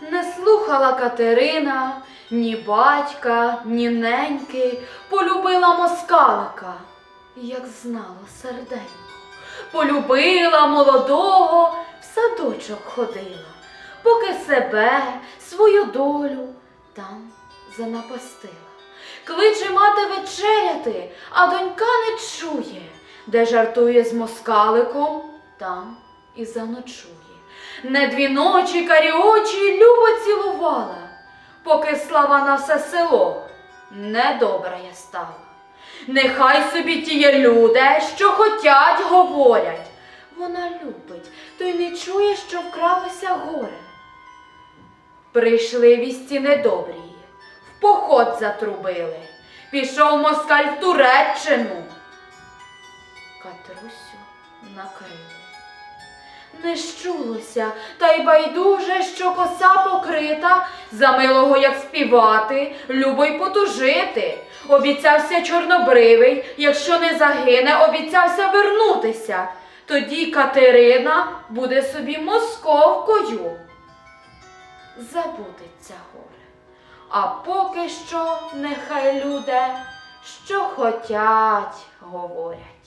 Не слухала Катерина ні батька, ні неньки, полюбила москалика, як знала серденько. Полюбила молодого, в садочок ходила, поки себе, свою долю там занапастила. Кличе мати вечеряти, а донька не чує, де жартує з москаликом, там і заночує. Не дві ночі карі очі любо цілувала, поки слава на все село недобра я стала. Нехай собі тіє люди, що хотять, говорять. Вона любить, то й не чує, що вкралося горе. Прийшли вісті недобрі, в поход затрубили. Пішов москаль в Туреччину. Катрусю накрили. Не щулося, та й байдуже, що коса покрита, за милого як співати, любо й потужити. Обіцявся чорнобривий, якщо не загине, обіцявся вернутися. Тоді Катерина буде собі московкою. Забудеться горе. А поки що нехай люди, що хотять, говорять.